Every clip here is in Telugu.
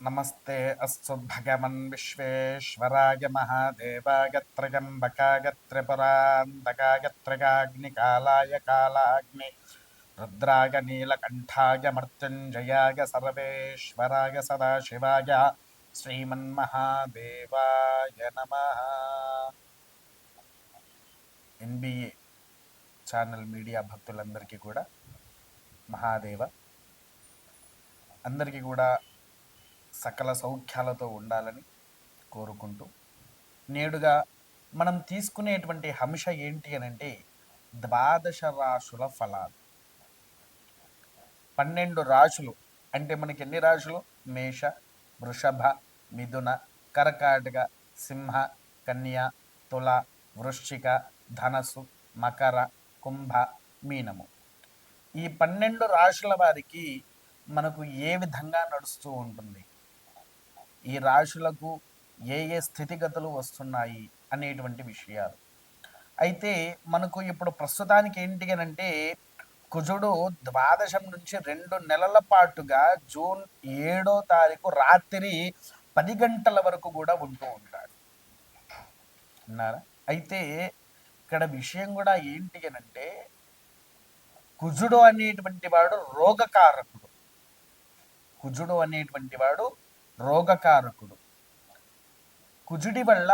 नमस्ते अस्तु भगवन् विश्वेश्वराय महादेवाय त्र्यम्बकाय त्रिपुरान्तकाय त्रिगाग्निकालाय कालाग्नि रुद्राय नीलकण्ठाय मृत्युञ्जयाय सर्वेश्वराय सदाशिवाय శ్రీమన్మహాదేవాయ నమ ఎన్బిఏ ఛానల్ మీడియా భక్తులందరికీ కూడా మహాదేవ అందరికీ కూడా సకల సౌఖ్యాలతో ఉండాలని కోరుకుంటూ నేడుగా మనం తీసుకునేటువంటి అంశ ఏంటి అని అంటే ద్వాదశ రాశుల ఫలాలు. పన్నెండు రాశులు అంటే మనకి ఎన్ని రాశులు? మేష వృషభ మిథున కర్కాటక సింహ కన్య తుల వృశ్చిక ధనస్సు మకర కుంభ మీనము. ఈ పన్నెండు రాశుల వారికి మనకు ఏ విధంగా నడుస్తూ ఉంటుంది? ఈ రాశులకు ఏ ఏ స్థితిగతులు వస్తున్నాయి అనేటువంటి విషయాలు. అయితే మనకు ఇప్పుడు ప్రస్తుతానికి ఏంటి అని అంటే కుజుడు ద్వాదశం నుంచి రెండు నెలల పాటుగా జూన్ ఏడో తారీఖు రాత్రి పది గంటల వరకు కూడా ఉంటూ ఉంటాడు. అన్నారా అయితే ఇక్కడ విషయం కూడా ఏంటి అని అంటే కుజుడు అనేటువంటి వాడు రోగకారకుడు. కుజుడు అనేటువంటి వాడు రోగకారకుడు. కుజుడి వల్ల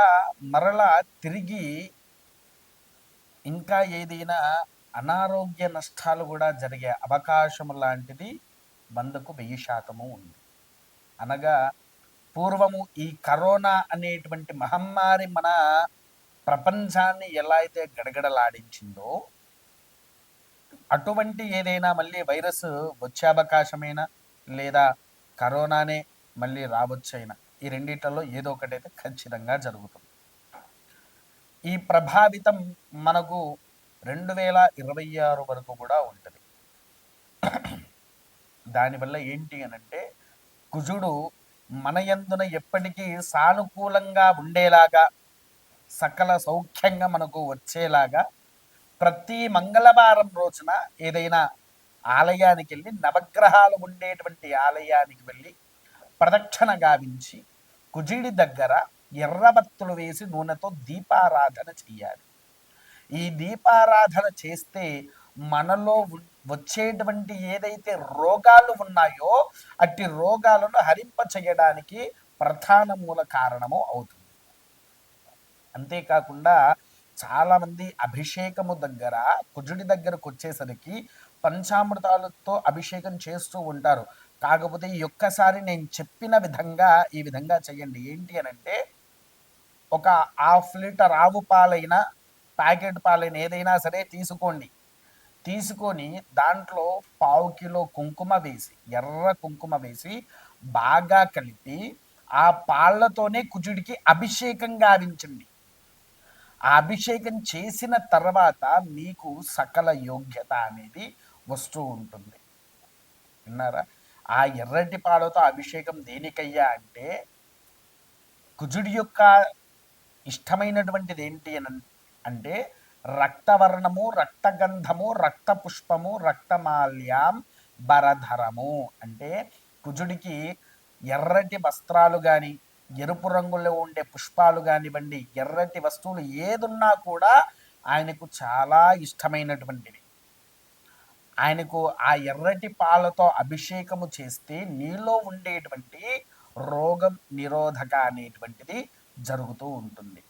మరలా తిరిగి ఇంకా ఏదైనా అనారోగ్య నష్టాలు కూడా జరిగే అవకాశం లాంటిది వందకు వెయ్యి శాతము ఉంది. అనగా పూర్వము ఈ కరోనా అనేటువంటి మహమ్మారి మన ప్రపంచాన్ని ఎలా అయితే గడగడలాడించిందో అటువంటి ఏదైనా మళ్ళీ వైరస్ వచ్చే అవకాశమైనా? లేదా కరోనానే మళ్ళీ రావచ్చైనా ఈ రెండిట్లలో ఏదో ఒకటైతే ఖచ్చితంగా జరుగుతుంది. ఈ ప్రభావితం మనకు రెండు వేల ఇరవై ఆరు వరకు కూడా ఉంటుంది. దానివల్ల ఏంటి అని అంటే కుజుడు మన యందున ఎప్పటికీ సానుకూలంగా ఉండేలాగా సకల సౌఖ్యంగా మనకు వచ్చేలాగా ప్రతి మంగళవారం రోజున ఏదైనా ఆలయానికి వెళ్ళి నవగ్రహాలు ఉండేటువంటి ఆలయానికి వెళ్ళి ప్రదక్షిణ గావించి కుజిడి దగ్గర ఎర్రబత్తులు వేసి నూనెతో దీపారాధన చెయ్యాలి. ఈ దీపారాధన చేస్తే మనలో వచ్చేటువంటి ఏదైతే రోగాలు ఉన్నాయో అట్టి రోగాలను హరింప చేయడానికి ప్రధాన మూల కారణము అవుతుంది. అంతేకాకుండా చాలామంది అభిషేకము దగ్గర కుజుడి దగ్గరకు వచ్చేసరికి పంచామృతాలతో అభిషేకం చేస్తూ ఉంటారు. కాకపోతే ఈ ఒక్కసారి నేను చెప్పిన విధంగా ఈ విధంగా చేయండి. ఏంటి అని అంటే ఒక హాఫ్ లీటర్ ఆవు పాలైన ప్యాకెట్ పాలైన ఏదైనా సరే తీసుకోండి. తీసుకొని దాంట్లో పావు కిలో కుంకుమ వేసి ఎర్ర కుంకుమ వేసి బాగా కలిపి ఆ పాళ్ళతోనే కుజుడికి అభిషేకం గావించండి. ఆ అభిషేకం చేసిన తర్వాత మీకు సకల యోగ్యత అనేది వస్తూ ఉంటుంది. విన్నారా? ఆ ఎర్రటి పాలతో అభిషేకం దేనికయ్యా అంటే కుజుడి యొక్క ఇష్టమైనటువంటిది ఏంటి అని అంటే రక్తవర్ణము రక్తగంధము రక్త పుష్పము రక్తమాల్యం బరధరము అంటే కుజుడికి ఎర్రటి వస్త్రాలు కానీ ఎరుపు రంగులో ఉండే పుష్పాలు కానివ్వండి ఎర్రటి వస్తువులు ఏదున్నా కూడా ఆయనకు చాలా ఇష్టమైనటువంటివి ఆయనకు ఆ ఎర్రటి పాలతో అభిషేకము చేస్తే నీలో ఉండేటువంటి రోగం నిరోధక అనేటువంటిది జరుగుతూ ఉంటుంది.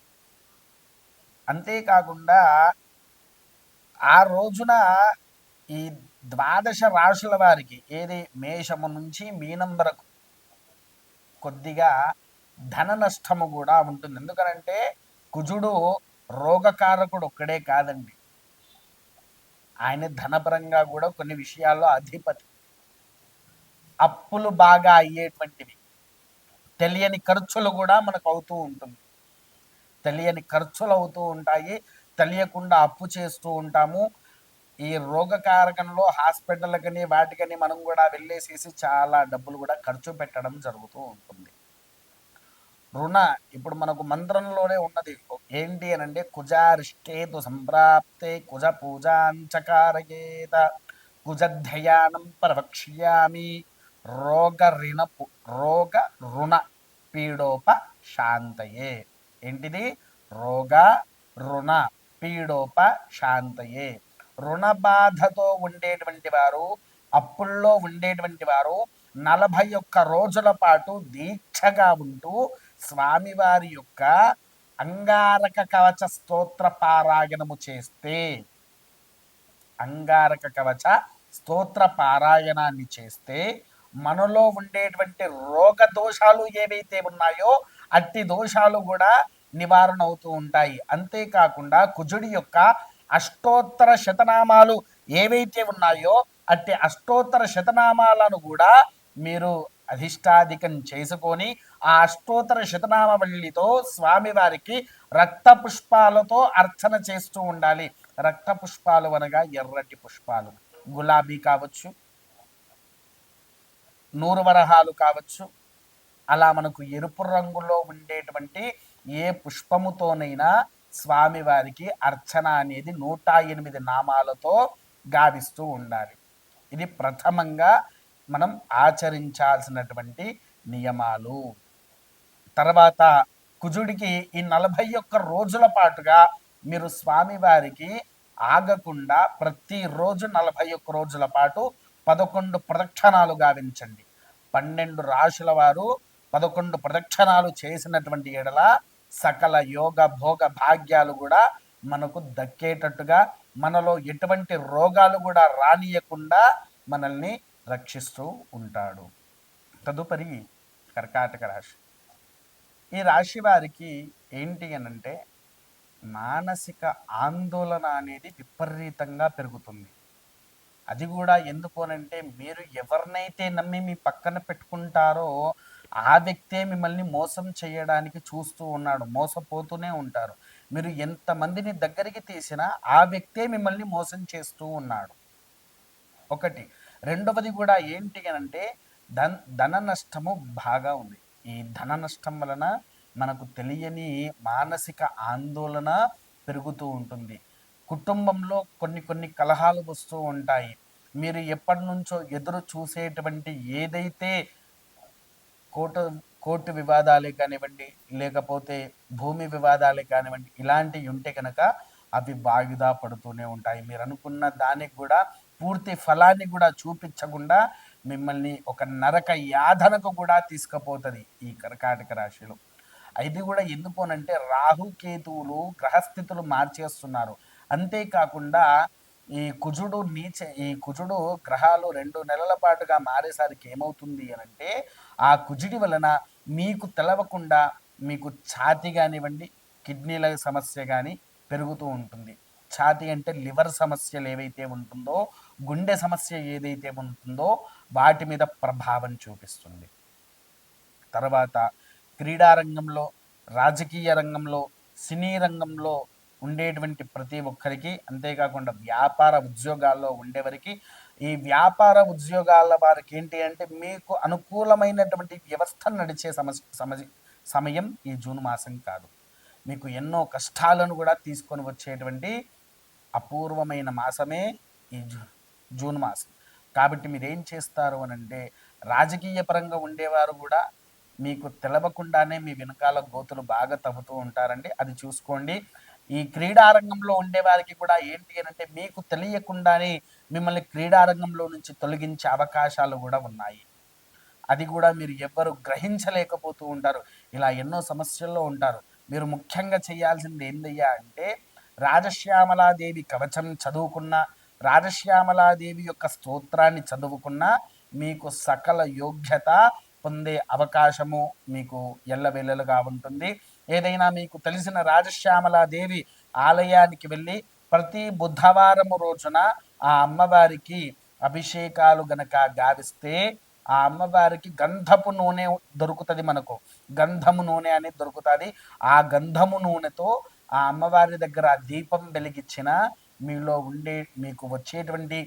అంతేకాకుండా ఆ రోజున ఈ ద్వాదశ రాశుల వారికి ఏది మేషము నుంచి మీనం వరకు కొద్దిగా ధన నష్టము కూడా ఉంటుంది. ఎందుకనంటే కుజుడు రోగకారకుడు ఒక్కడే కాదండి. ఆయన ధనపరంగా కూడా కొన్ని విషయాల్లో అధిపతి. అప్పులు బాగా అయ్యేటువంటివి. తెలియని ఖర్చులు కూడా మనకు అవుతూ ఉంటుంది. తెలియని ఖర్చులు అవుతూ ఉంటాయి. తెలియకుండా అప్పు చేస్తూ ఉంటాము. ఈ రోగకారకంలో హాస్పిటల్కని వాటికని మనం కూడా వెళ్ళేసేసి చాలా డబ్బులు కూడా ఖర్చు పెట్టడం జరుగుతూ ఉంటుంది. రుణ ఇప్పుడు మనకు మంత్రంలోనే ఉన్నది. ఏంటి అని అంటే కుజారిష్టేతు సంప్రాప్తే కుజ పూజాంచకారయేత కుజధ్యయానం ప్రవక్ష్యామి. రోగ రిణ రోగ రుణ పీడోప శాంతయే ఏంటిది? రోగ రుణ పీడోప శాంతయే రుణ బాధతో ఉండేటువంటి వారు అప్పుల్లో ఉండేటువంటి వారు నలభై ఒక్క రోజుల పాటు దీక్షగా ఉంటూ స్వామివారి యొక్క అంగారక కవచ స్తోత్ర పారాయణము చేస్తే అంగారక కవచ స్తోత్ర పారాయణాన్ని చేస్తే మనలో ఉండేటువంటి రోగ దోషాలు ఏవైతే ఉన్నాయో అట్టి దోషాలు కూడా నివారణ అవుతూ ఉంటాయి. అంతేకాకుండా కుజుడి యొక్క అష్టోత్తర శతనామాలు ఏవైతే ఉన్నాయో అట్టి అష్టోత్తర శతనామాలను కూడా మీరు అధిష్టాధికం చేసుకొని ఆ అష్టోత్తర శతనామవల్లితో స్వామివారికి రక్త పుష్పాలతో అర్చన చేస్తూ ఉండాలి. రక్త పుష్పాలు అనగా ఎర్రటి పుష్పాలు. గులాబీ కావచ్చు నూరు వరహాలు కావచ్చు. అలా మనకు ఎరుపు రంగులో ఉండేటువంటి ఏ పుష్పముతోనైనా స్వామివారికి అర్చన అనేది నూట ఎనిమిది నామాలతో గావిస్తూ ఉండాలి. ఇది ప్రథమంగా మనం ఆచరించాల్సినటువంటి నియమాలు. తర్వాత కుజుడికి ఈ నలభై ఒక్క రోజుల పాటుగా మీరు స్వామివారికి ఆగకుండా ప్రతిరోజు నలభై ఒక్క రోజుల పాటు పదకొండు ప్రదక్షిణాలు గావించండి. పన్నెండు రాశుల వారు పదకొండు ప్రదక్షిణాలు చేసినటువంటి ఎడల సకల యోగ భోగ భాగ్యాలు కూడా మనకు దక్కేటట్టుగా మనలో ఎటువంటి రోగాలు కూడా రానియకుండా మనల్ని రక్షిస్తూ ఉంటాడు. తదుపరి కర్కాటక రాశి. ఈ రాశి వారికి ఏంటి అనంటే మానసిక ఆందోళన అనేది విపరీతంగా పెరుగుతుంది. అది కూడా ఎందుకు అనంటే మీరు ఎవరినైతే నమ్మి మీ పక్కన పెట్టుకుంటారో ఆ వ్యక్తే మిమ్మల్ని మోసం చేయడానికి చూస్తూ ఉన్నాడు మోసపోతూనే ఉంటారు. మీరు ఎంతమందిని దగ్గరికి తీసినా ఆ వ్యక్తే మిమ్మల్ని మోసం చేస్తూ ఉన్నాడు. ఒకటి రెండవది కూడా ఏంటి అని అంటే ధన ధన నష్టము బాగా ఉంది. ఈ ధన నష్టం వలన మనకు తెలియని మానసిక ఆందోళన పెరుగుతూ ఉంటుంది. కుటుంబంలో కొన్ని కొన్ని కలహాలు వస్తూ ఉంటాయి. మీరు ఎప్పటి నుంచో ఎదురు చూసేటువంటి ఏదైతే కోర్టు కోర్టు వివాదాలే కానివ్వండి లేకపోతే భూమి వివాదాలే కానివ్వండి ఇలాంటివి ఉంటే కనుక అవి వాయిదా పడుతూనే ఉంటాయి. మీరు అనుకున్న దానికి కూడా పూర్తి ఫలాన్ని కూడా చూపించకుండా మిమ్మల్ని ఒక నరక యాధనకు కూడా తీసుకుపోతుంది ఈ కర్కాటక రాశిలో. ఇది కూడా ఎందుకోనంటే రాహుకేతువులు గ్రహస్థితులు మార్చేస్తున్నారు. అంతేకాకుండా ఈ కుజుడు నీచ ఈ కుజుడు గ్రహాలు రెండు నెలల పాటుగా మారేసరికి ఏమవుతుంది అని అంటే ఆ కుజుడి వలన మీకు తెలవకుండా మీకు ఛాతి కానివ్వండి కిడ్నీల సమస్య కానీ పెరుగుతూ ఉంటుంది. ఛాతి అంటే లివర్ సమస్యలు ఏవైతే ఉంటుందో గుండె సమస్య ఏదైతే ఉంటుందో వాటి మీద ప్రభావం చూపిస్తుంది. తర్వాత క్రీడా రంగంలో రాజకీయ రంగంలో సినీ రంగంలో ఉండేటువంటి ప్రతి ఒక్కరికి అంతేకాకుండా వ్యాపార ఉద్యోగాల్లో ఉండేవారికి ఈ వ్యాపార ఉద్యోగాల వారికి ఏంటి అంటే మీకు అనుకూలమైనటువంటి వ్యవస్థ నడిచే సమస్య సమయం ఈ జూన్ మాసం కాదు. మీకు ఎన్నో కష్టాలను కూడా తీసుకొని వచ్చేటువంటి అపూర్వమైన మాసమే ఈ జూ జూన్ మాసం. కాబట్టి మీరు ఏం చేస్తారు అని అంటే రాజకీయ పరంగా ఉండేవారు కూడా మీకు తెలవకుండానే మీ వెనకాల గోతులు బాగా తవ్వుతూ ఉంటారండి. అది చూసుకోండి. ఈ క్రీడారంగంలో ఉండేవారికి కూడా ఏంటి అని అంటే మీకు తెలియకుండానే మిమ్మల్ని క్రీడారంగంలో నుంచి తొలగించే అవకాశాలు కూడా ఉన్నాయి. అది కూడా మీరు ఎవ్వరు గ్రహించలేకపోతూ ఉంటారు. ఇలా ఎన్నో సమస్యల్లో ఉంటారు. మీరు ముఖ్యంగా చేయాల్సింది ఏందయ్యా అంటే రాజశ్యామలాదేవి కవచం చదువుకున్న రాజశ్యామలాదేవి యొక్క స్తోత్రాన్ని చదువుకున్న మీకు సకల యోగ్యత పొందే అవకాశము మీకు ఎల్లవెల్లలుగా ఉంటుంది. ఏదైనా మీకు తెలిసిన రాజశ్యామలాదేవి ఆలయానికి వెళ్ళి ప్రతి బుధవారము రోజున ఆ అమ్మవారికి అభిషేకాలు గనక గావిస్తే ఆ అమ్మవారికి గంధపు నూనె దొరుకుతుంది మనకు. గంధము నూనె అనేది దొరుకుతుంది. ఆ గంధము నూనెతో ఆ అమ్మవారి దగ్గర దీపం వెలిగించిన మీలో ఉండే మీకు వచ్చేటువంటి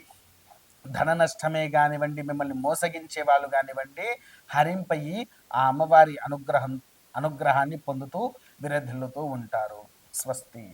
ధన నష్టమే కానివ్వండి మిమ్మల్ని మోసగించే వాళ్ళు కానివ్వండి హరింపయి ఆ అమ్మవారి అనుగ్రహం అనుగ్రహాన్ని పొందుతూ విరధిల్లుతూ ఉంటారు. స్వస్తి.